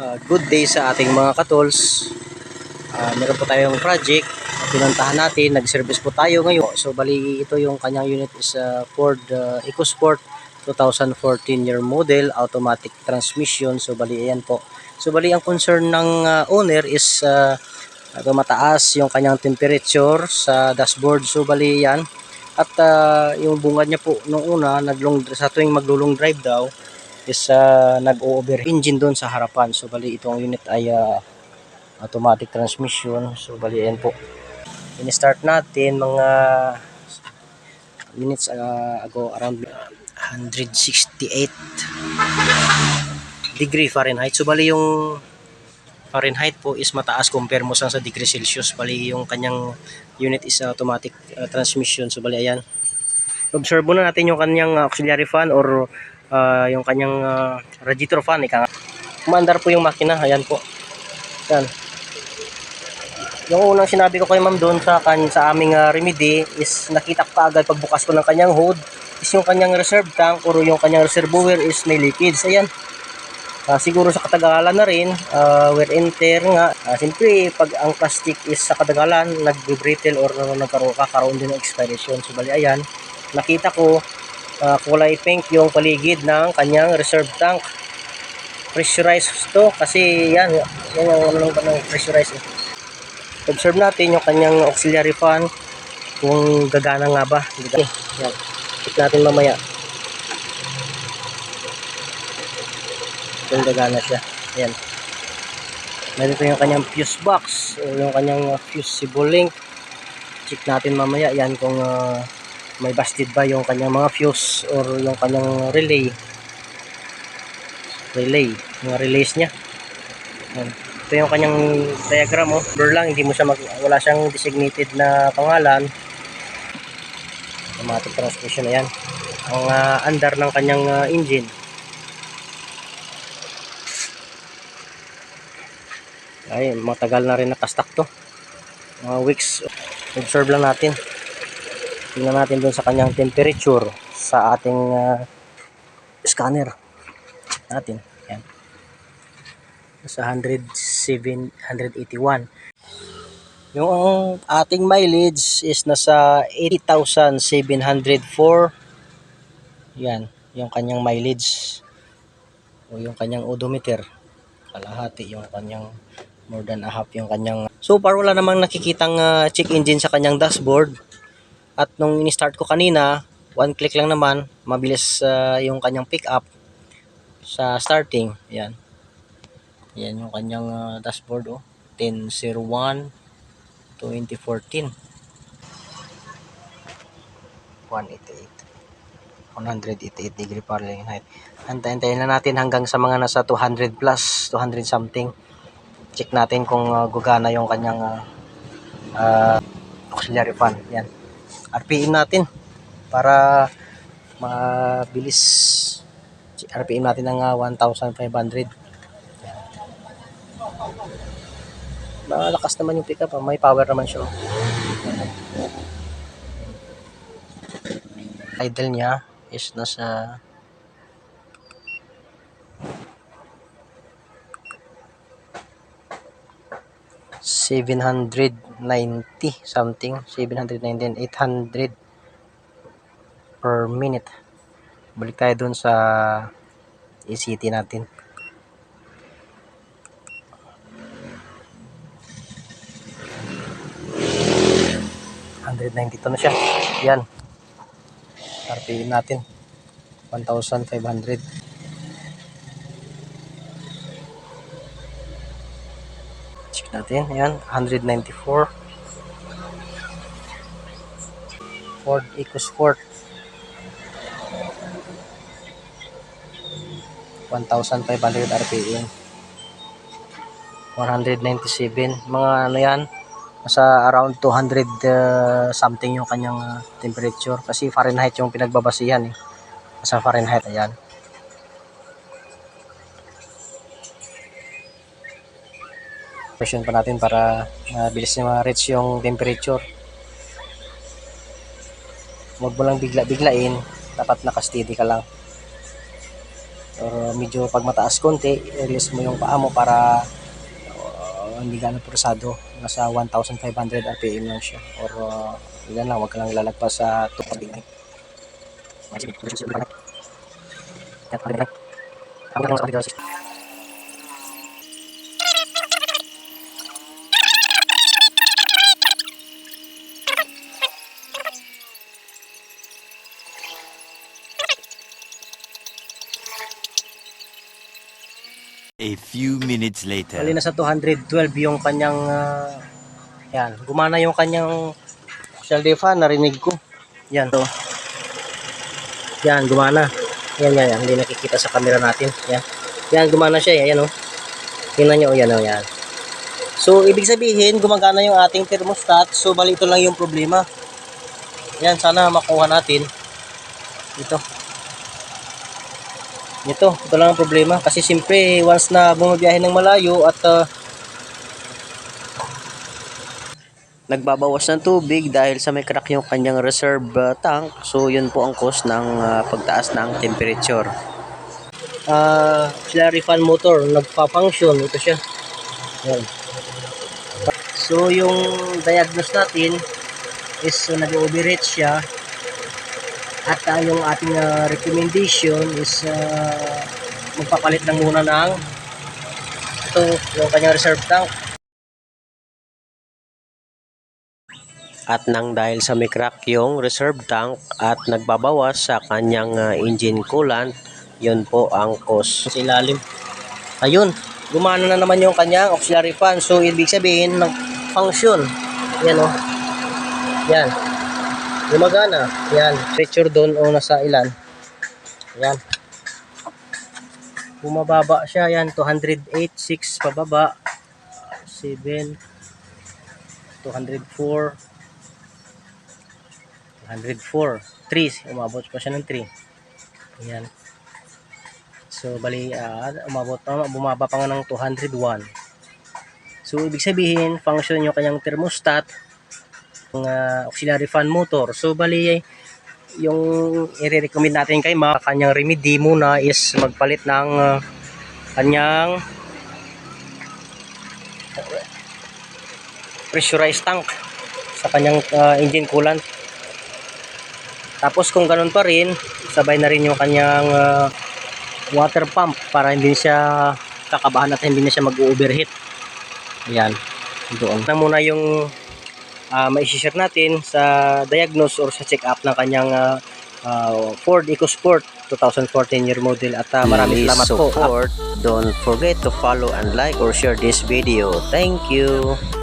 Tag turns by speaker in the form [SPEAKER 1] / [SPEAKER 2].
[SPEAKER 1] Uh, good day sa ating mga katols. Uh, meron po tayong project pinuntahan natin. Nag-service po tayo ngayon. So bali ito yung kanyang unit is uh, Ford uh, EcoSport 2014 year model automatic transmission. So bali ayan po. So bali ang concern ng uh, owner is uh, ito mataas yung kanyang temperature sa dashboard. So bali yan. At uh, yung bungad niya po nung una naglong sa tuwing maglulong drive daw is uh, nag-over engine doon sa harapan. So bali itong unit ay uh, automatic transmission. So bali ayan po. In-start natin mga minutes uh, ago around 168 degree Fahrenheit. So bali yung Fahrenheit po is mataas compare mo sa degree Celsius. Bali yung kanyang unit is automatic uh, transmission. So bali ayan. Observe muna natin yung kanyang auxiliary fan or uh, yung kanyang uh, radiator fan. Ika nga. Kumandar po yung makina. Ayan po. Yan. Yung unang sinabi ko kay ma'am doon sa, kan, sa aming uh, remedy is nakita ko kaagad pagbukas ko ng kanyang hood is yung kanyang reserve tank or yung kanyang reservoir is may leakage. Ayan. Uh, siguro sa katagalan na rin, uh, wear and tear nga. Uh, Siyempre, pag ang plastic is sa katagalan, nag-brittle or nagkaroon, kakaroon din ng expiration. So, bali, ayan, nakita ko uh, kulay pink yung paligid ng kanyang reserve tank. Pressurized to kasi yan, yan yung ano ba ng pressurized. Eh. Observe natin yung kanyang auxiliary fan kung gagana nga ba. Yan. Check natin mamaya. kung gagana siya. Ayan. Narito yung kanyang fuse box, yung kanyang uh, fusible link. Check natin mamaya yan kung uh, may busted ba yung kanyang mga fuse or yung kanyang relay. Relay, mga relays niya. Ayan. Ito yung kanyang diagram oh. Blur lang, hindi mo siya mag, wala siyang designated na pangalan. Automatic transmission na yan. Ang uh, under ng kanyang uh, engine. ay matagal na rin nakastak to mga weeks observe lang natin tingnan natin dun sa kanyang temperature sa ating uh, scanner natin. Yan sa 107 181 yung ating mileage is nasa 80,704 yan yung kanyang mileage. O yung kanyang odometer. Kalahati yung kanyang more than a half yung kanyang. So far wala namang nakikitang uh, check engine sa kanyang dashboard at nung ini-start ko kanina one click lang naman mabilis uh, yung kanyang pick up sa starting. Yan. Yan yung kanyang uh, dashboard oh. 1001 2014 188 188 degree Fahrenheit. Antayin na natin hanggang sa mga nasa 200 plus 200 something. Check natin kung uh, gugana yung kanyang uh, uh, auxiliary fan. Yan. RPM natin para mabilis RPM natin ng uh, 1,500. Malakas naman yung pickup. May power naman siya. Idle niya is nasa 790 something 790 800 per minute. Balik tayo dun sa ECT natin. Hundred na siya. Yan. RPM natin. 1,500 check natin. Yan 194 Ford EcoSport. 1,500 RPM 197 mga ano yan nasa around 200 uh, something yung kanyang uh, temperature. Kasi Fahrenheit yung pinagbabasihan eh. Sa Fahrenheit ayan version pa natin para mabilis uh, na ma-reach yung temperature. Huwag mo lang bigla-biglain. Dapat naka-steady ka lang. or medyo pag mataas konti, release mo yung paa mo para uh, hindi gano'ng prosado. Nasa 1,500 RPM lang siya. Or uh, yan lang, wag ka lang lalagpas sa 2.5.
[SPEAKER 2] A few minutes later.
[SPEAKER 1] Bali na sa 212 yung kanyang ah, yan, gumana yung kanyang shell fan, narinig ko. Yan to. Yan, gumana. Yan, yan, yan. Hindi nakikita sa camera natin. Yan. Yan, gumana siya. Yan, oh. Tingnan nyo, oh, yan, oh, yan. So, ibig sabihin, gumagana yung ating thermostat. So, bali ito lang yung problema. Yan, sana makuha natin. Ito. Ito, ito lang ang problema. Kasi siyempre, once na bumabiyahe ng malayo at ah, nagbabawas ng tubig dahil sa may crack yung kanyang reserve ah, tank. So, yun po ang cause ng ah, pagtaas ng temperature. Ah, auxiliary fan motor, nagpa-function. Ito siya. Yan. So, yung diagnose natin is uh, nag-overheat siya at uh, yung ating uh, recommendation is uh, magpapalit lang muna ng ito yung kanyang reserve tank. At nang dahil sa may crack yung reserve tank at nagbabawas sa kanyang uh, engine coolant yun po ang cause. Sa ilalim. Ayun gumana na naman yung kanyang auxiliary fan. So ibig sabihin ng function yan o yan gumagana. Yan. Picture doon o nasa ilan. Yan. Bumababa siya. Yan 208.6 pababa. 7 204 204 3 umabot pa siya ng 3 yan. So bali ah, umabot pa bumaba pa nga ng 201 so ibig sabihin function yung kanyang thermostat ah, auxiliary fan motor so bali yung i-recommend natin kay ma kanyang remedy muna is magpalit ng ah, kanyang pressurized tank sa kanyang ah, engine coolant tapos kung ganun pa rin, sabay na rin yung kanyang ah, water pump para hindi siya kakabahan at hindi na siya mag-overheat. Ayan, doon. Na muna yung uh, mai-share natin sa diagnose or sa check-up ng kanyang ah, ah, Ford EcoSport 2014 year model at ah, maraming salamat po.
[SPEAKER 2] support. Don't forget to follow and like or share this video. Thank you.